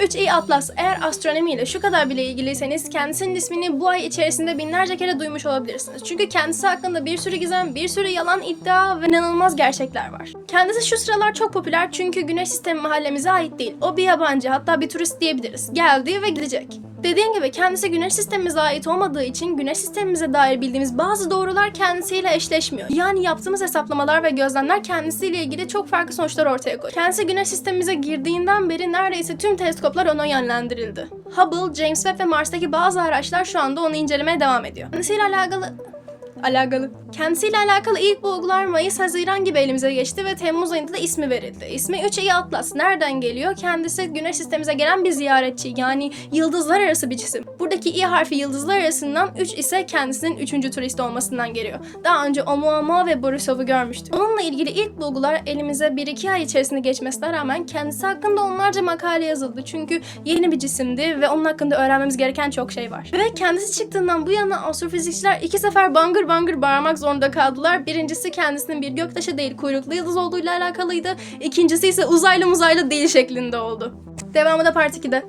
3i Atlas eğer astronomiyle şu kadar bile ilgiliyseniz kendisinin ismini bu ay içerisinde binlerce kere duymuş olabilirsiniz. Çünkü kendisi hakkında bir sürü gizem, bir sürü yalan iddia ve inanılmaz gerçekler var. Kendisi şu sıralar çok popüler çünkü güneş sistemi mahallemize ait değil. O bir yabancı hatta bir turist diyebiliriz. Geldi ve gidecek. Dediğim gibi kendisi güneş sistemimize ait olmadığı için güneş sistemimize dair bildiğimiz bazı doğrular kendisiyle eşleşmiyor. Yani yaptığımız hesaplamalar ve gözlemler kendisiyle ilgili çok farklı sonuçlar ortaya koyuyor. Kendisi güneş sistemimize girdiğinden beri neredeyse tüm teleskoplar ona yönlendirildi. Hubble, James Webb ve Mars'taki bazı araçlar şu anda onu incelemeye devam ediyor. Kendisiyle alakalı alakalı. Kendisiyle alakalı ilk bulgular Mayıs-Haziran gibi elimize geçti ve Temmuz ayında da ismi verildi. İsmi 3i Atlas. Nereden geliyor? Kendisi güneş sistemimize gelen bir ziyaretçi yani yıldızlar arası bir cisim. Buradaki i harfi yıldızlar arasından 3 ise kendisinin 3. turist olmasından geliyor. Daha önce Oumuamua ve Borisov'u görmüştük. Onunla ilgili ilk bulgular elimize 1-2 ay içerisinde geçmesine rağmen kendisi hakkında onlarca makale yazıldı. Çünkü yeni bir cisimdi ve onun hakkında öğrenmemiz gereken çok şey var. Ve kendisi çıktığından bu yana astrofizikçiler iki sefer bangır bangır bağırmak zorunda kaldılar. Birincisi kendisinin bir göktaşı değil kuyruklu yıldız olduğuyla alakalıydı. İkincisi ise uzaylı muzaylı değil şeklinde oldu. Devamı da part 2'de.